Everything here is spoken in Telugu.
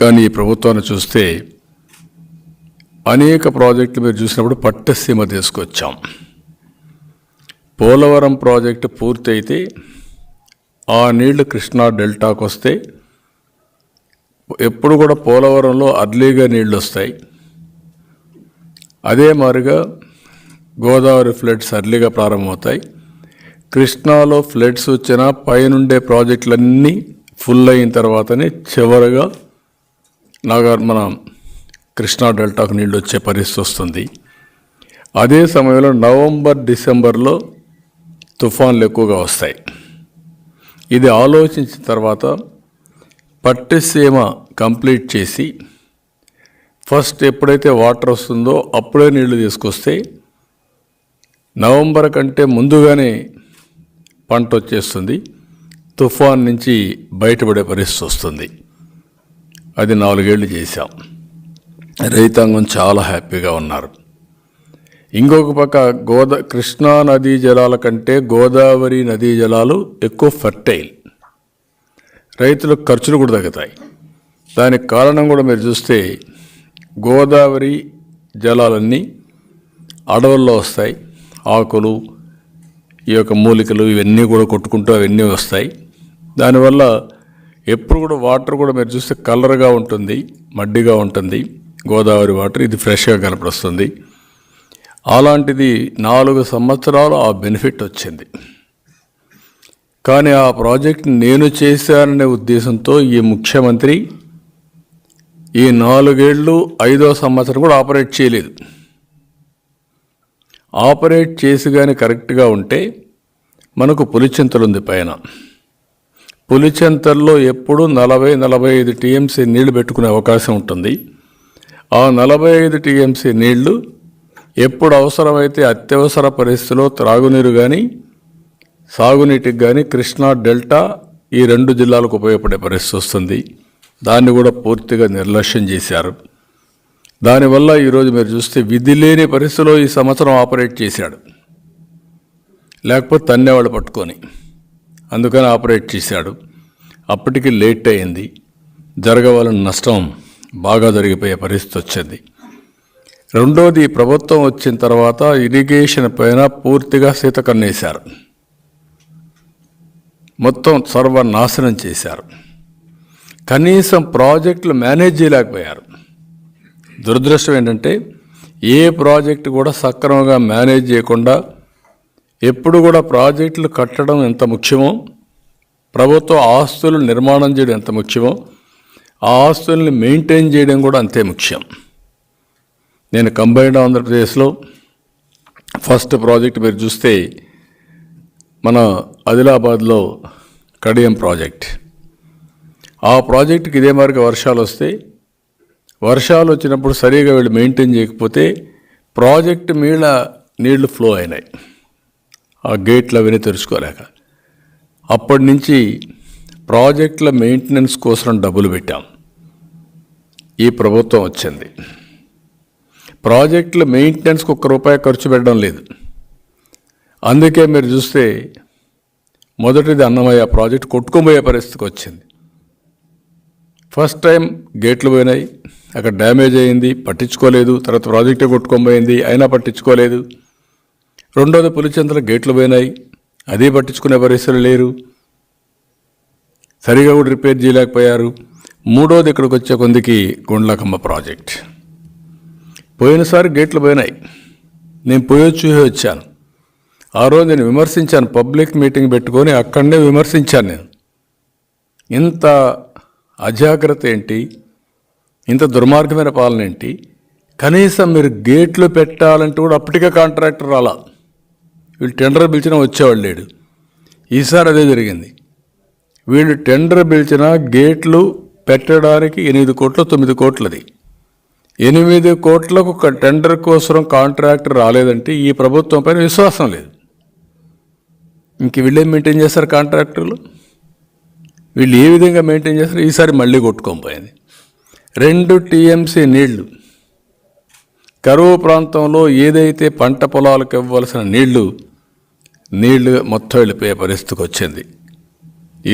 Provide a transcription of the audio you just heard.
కానీ ఈ ప్రభుత్వాన్ని చూస్తే అనేక ప్రాజెక్టులు మీరు చూసినప్పుడు పట్టసీమ తీసుకొచ్చాం. పోలవరం ప్రాజెక్టు పూర్తయితే ఆ నీళ్ళు కృష్ణా డెల్టాకు వస్తే ఎప్పుడు కూడా పోలవరంలో అర్లీగా నీళ్ళు వస్తాయి. అదే మాదిరిగా గోదావరి ఫ్లడ్స్ అర్లీగా ప్రారంభమవుతాయి. కృష్ణాలో ఫ్లడ్స్ వచ్చినా పైనుండే ప్రాజెక్టులన్నీ ఫుల్ అయిన తర్వాతనే చివరగా నాగార్ మన కృష్ణా డెల్టాకు నీళ్ళు వచ్చే పరిస్థితి వస్తుంది. అదే సమయంలో నవంబర్ డిసెంబర్లో తుఫాన్లు ఎక్కువగా వస్తాయి. ఇది ఆలోచించిన తర్వాత పట్టిసీమ కంప్లీట్ చేసి ఫస్ట్ ఎప్పుడైతే వాటర్ వస్తుందో అప్పుడే నీళ్ళు తీసుకొస్తే నవంబర్ కంటే ముందుగానే పంట వచ్చేస్తుంది. తుఫాన్ నుంచి బయటపడే పరిస్థితి వస్తుంది. అది నాలుగేళ్ళు చేశాం. రైతాంగం చాలా హ్యాపీగా ఉన్నారు. ఇంకొక పక్క గోదా కృష్ణా నదీ జలాల కంటే గోదావరి నదీ జలాలు ఎక్కువ ఫర్టైల్. రైతులకు ఖర్చులు కూడా తగ్గుతాయి. దానికి కారణం కూడా మీరు చూస్తే గోదావరి జలాలన్నీ అడవుల్లో వస్తాయి. ఆకులు ఈ యొక్క మూలికలు ఇవన్నీ కూడా కొట్టుకుంటూ అవన్నీ వస్తాయి. దానివల్ల ఎప్పుడు కూడా వాటర్ కూడా మీరు చూస్తే కలర్గా ఉంటుంది మడ్డిగా ఉంటుంది. గోదావరి వాటర్ ఇది ఫ్రెష్గా కనపడుస్తుంది. అలాంటిది నాలుగు సంవత్సరాలు ఆ బెనిఫిట్ వచ్చింది. కానీ ఆ ప్రాజెక్ట్ నేను చేశాననే ఉద్దేశంతో ఈ ముఖ్యమంత్రి ఈ నాలుగేళ్ళు ఐదో సంవత్సరం కూడా ఆపరేట్ చేయలేదు. ఆపరేట్ చేసి కానీ కరెక్ట్గా ఉంటే మనకు పులిచింతలు ఉంది పైన. పులిచెంతల్లో ఎప్పుడూ నలభై నలభై ఐదు టీఎంసీ నీళ్ళు పెట్టుకునే అవకాశం ఉంటుంది. ఆ నలభై ఐదు టీఎంసీ నీళ్ళు ఎప్పుడు అవసరమైతే అత్యవసర పరిస్థితిలో త్రాగునీరు కానీ సాగునీటికి కానీ కృష్ణా డెల్టా ఈ రెండు జిల్లాలకు ఉపయోగపడే పరిస్థితి వస్తుంది. దాన్ని కూడా పూర్తిగా నిర్లక్ష్యం చేశారు. దానివల్ల ఈరోజు మీరు చూస్తే విధి లేని పరిస్థితిలో ఈ సంవత్సరం ఆపరేట్ చేశాడు. లేకపోతే తన్నేవాళ్ళు పట్టుకొని. అందుకని ఆపరేట్ చేశాడు. అప్పటికి లేట్ అయింది. జరగవలన నష్టం బాగా జరిగిపోయే పరిస్థితి వచ్చింది. రెండోది ప్రభుత్వం వచ్చిన తర్వాత ఇరిగేషన్ పైన పూర్తిగా సీత కన్నేశారు మొత్తం సర్వనాశనం చేశారు. కనీసం ప్రాజెక్టులు మేనేజ్ చేయలేకపోయారు. దురదృష్టం ఏంటంటే ఏ ప్రాజెక్టు కూడా సక్రమంగా మేనేజ్ చేయకుండా ఎప్పుడు కూడా ప్రాజెక్టులు కట్టడం ఎంత ముఖ్యమో ప్రభుత్వ ఆస్తులు నిర్మాణం చేయడం ఎంత ముఖ్యమో ఆ ఆస్తుల్ని మెయింటైన్ చేయడం కూడా అంతే ముఖ్యం. నేను కంబైన్డ్ ఆంధ్రప్రదేశ్లో ఫస్ట్ ప్రాజెక్ట్ మీరు చూస్తే మన ఆదిలాబాద్లో కడియం ప్రాజెక్ట్. ఆ ప్రాజెక్టుకి ఇదే మార్గ వర్షాలు వస్తే వర్షాలు వచ్చినప్పుడు సరిగా వీళ్ళు మెయింటైన్ చేయకపోతే ప్రాజెక్ట్ మీద నీళ్ళు ఫ్లో అయినాయి. ఆ గేట్లు అవన్నీ తెరుచుకోలేక. అప్పటి నుంచి ప్రాజెక్టుల మెయింటెనెన్స్ కోసం డబ్బులు పెట్టాం. ఈ ప్రభుత్వం వచ్చింది. ప్రాజెక్టుల మెయింటెనెన్స్కి ఒక్క రూపాయి ఖర్చు పెట్టడం లేదు. అందుకే మీరు చూస్తే మొదటిది అన్నమయ్య ప్రాజెక్ట్ కొట్టుకుపోయే పరిస్థితికి వచ్చింది. ఫస్ట్ టైం గేట్లు పోయినాయి. అక్కడ డ్యామేజ్ అయింది పట్టించుకోలేదు. తర్వాత ప్రాజెక్టే కొట్టుకొని అయినా పట్టించుకోలేదు. రెండోది పులిచెంతల గేట్లు పోయినాయి. అదే పట్టించుకునే పరిస్థితులు లేరు. సరిగా కూడా రిపేర్ చేయలేకపోయారు. మూడోది ఇక్కడికి వచ్చే కొందికి గుండ్లకమ్మ ప్రాజెక్ట్. పోయినసారి గేట్లు పోయినాయి. నేను పోయొచ్చు వచ్చాను. ఆ రోజు నేను విమర్శించాను. పబ్లిక్ మీటింగ్ పెట్టుకొని అక్కడనే విమర్శించాను నేను. ఇంత అజాగ్రత్త ఏంటి? ఇంత దుర్మార్గమైన పాలన ఏంటి? కనీసం మీరు గేట్లు పెట్టాలంటే కూడా అప్పటికే కాంట్రాక్టర్ రాలా. వీళ్ళు టెండర్ పిలిచినా వచ్చేవాళ్ళు లేడు. ఈసారి అదే జరిగింది. వీళ్ళు టెండర్ పిలిచిన గేట్లు పెట్టడానికి ఎనిమిది కోట్లు తొమ్మిది కోట్లది. ఎనిమిది కోట్లకు ఒక టెండర్ కోసం కాంట్రాక్టర్ రాలేదంటే ఈ ప్రభుత్వం పైన విశ్వాసం లేదు. ఇంక వీళ్ళేం మెయింటైన్ చేస్తారు కాంట్రాక్టర్లు? వీళ్ళు ఏ విధంగా మెయింటైన్ చేస్తారు? ఈసారి మళ్ళీ కొట్టుకోకపోయింది రెండు టీఎంసీ నీళ్ళు. కరువు ప్రాంతంలో ఏదైతే పంట పొలాలకు ఇవ్వాల్సిన నీళ్ళు నీళ్ళు మొత్తం వెళ్ళిపోయే పరిస్థితికి వచ్చింది.